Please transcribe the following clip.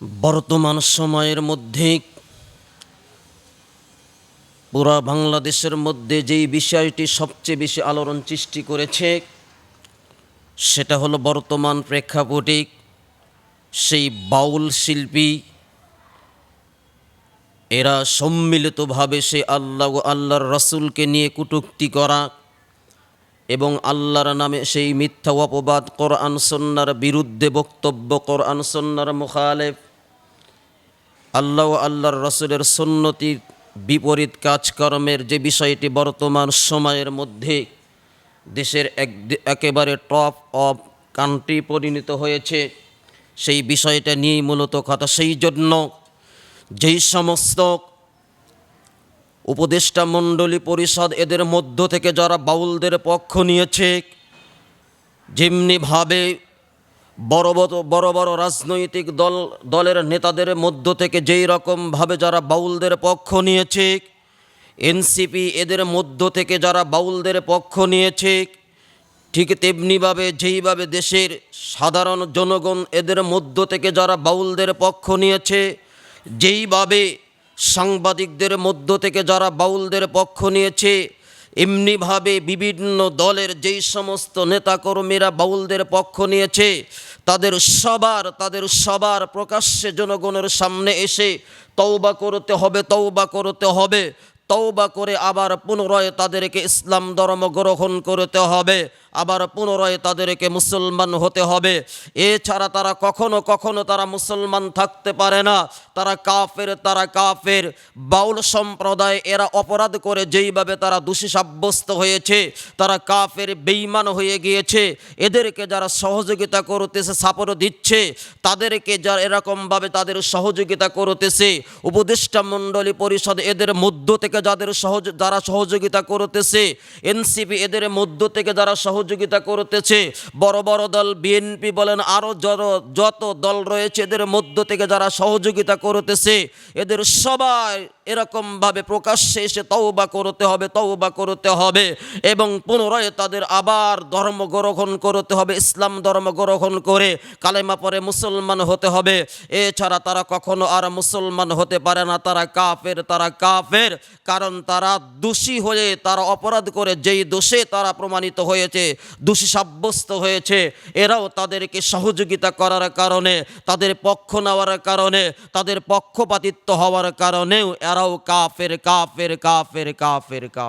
বর্তমান সময়ের মধ্যে, পুরা বাংলাদেশের মধ্যে যেই বিষয়টি সবচেয়ে বেশি আলোড়ন সৃষ্টি করেছে, সেটা হলো বর্তমান প্রেক্ষাপটে সেই বাউল শিল্পী, এরা সম্মিলিতভাবে সে আল্লাহ, আল্লাহর রসুলকে নিয়ে কটূক্তি করা এবং আল্লাহর নামে সেই মিথ্যা অপবাদ, কোরআন সন্ন্যার বিরুদ্ধে বক্তব্য, কোরআন সন্ন্যার মুখালেফ আল্লাহ আল্লাহর রসুলের সন্নতির বিপরীত কাজকর্মের যে বিষয়টি বর্তমান সময়ের মধ্যে দেশের এক একেবারে টপ অফ কান্ট্রি পরিণত হয়েছে, সেই বিষয়টা নিয়েই মূলত কথা। সেই জন্য যেই সমস্ত উপদেষ্টা মণ্ডলী পরিষদ এদের মধ্য থেকে যারা বাউলদের পক্ষ নিয়েছে, যেমনিভাবে বড় বড় বড় রাজনৈতিক দল, দলের নেতাদের মধ্য থেকে যেই রকমভাবে যারা বাউলদের পক্ষ নিয়েছে এনসিপি এদের মধ্য থেকে যারা বাউলদের পক্ষ নিয়েছে ঠিক তেমনিভাবে যেইভাবে দেশের সাধারণ জনগণ এদের মধ্য থেকে যারা বাউলদের পক্ষ নিয়েছে যেইভাবে সাংবাদিকদের মধ্য থেকে যারা বাউলদের পক্ষ নিয়েছে এমনিভাবে বিভিন্ন দলের যেই সমস্ত নেতাকর্মীরা বাউলদের পক্ষ নিয়েছে তাদের সবার তাদের সবার প্রকাশ্যে জনগণের সামনে এসে তৌবা করতে হবে তৌবা করতে হবে। তৌবা করে আবার পুনরায় তাদেরকে ইসলাম ধর্ম গ্রহণ করতে হবে, আবার পুনরায় তাদেরকে মুসলমান হতে হবে। এছাড়া তারা কখনো কখনো তারা মুসলমান থাকতে পারে না। তারা কাফের তারা কাফের। বাউল সম্প্রদায় এরা অপরাধ করে যেইভাবে তারা দোষী সাব্যস্ত হয়েছে, তারা কাফের বেইমান হয়ে গিয়েছে। এদেরকে যারা সহযোগিতা করতেছে সাপোর্ট দিচ্ছে, তাদেরকে যারা এরকমভাবে তাদের সহযোগিতা করতেছে, উপদেষ্টা মণ্ডলী পরিষদ এদের মধ্য থেকে যাদের সহজ, যারা সহযোগিতা করতেছে, এনসিপি এদের মধ্য থেকে যারা সহযোগিতা করতেছে, বড় বড় দল বিএনপি বলেন আরও যত যত দল রয়েছে এদের মধ্য থেকে যারা সহযোগিতা করতেছে, এদের সবাই এরকমভাবে প্রকাশ্যে এসে তওবা করতে হবে, তওবা করতে হবে এবং পুনরায় তাদের আবার ধর্ম গ্রহণ করতে হবে, ইসলাম ধর্ম গ্রহণ করে কালেমা পরে মুসলমান হতে হবে। এছাড়া তারা কখনো আর মুসলমান হতে পারে না, তারা কাফের তারা কাফের। কারণ তারা দোষী হয়ে তারা অপরাধ করে, যেই দোষে তারা প্রমাণিত হয়েছে, দোষী সাব্যস্ত হয়েছে, এরাও তাদেরকে সহযোগিতা করার কারণে, তাদের পক্ষ নেওয়ার কারণে, তাদের পক্ষপাতিত্ব হওয়ার কারণেও এরাও কাফের কাফের কাফের কাফের কাফের।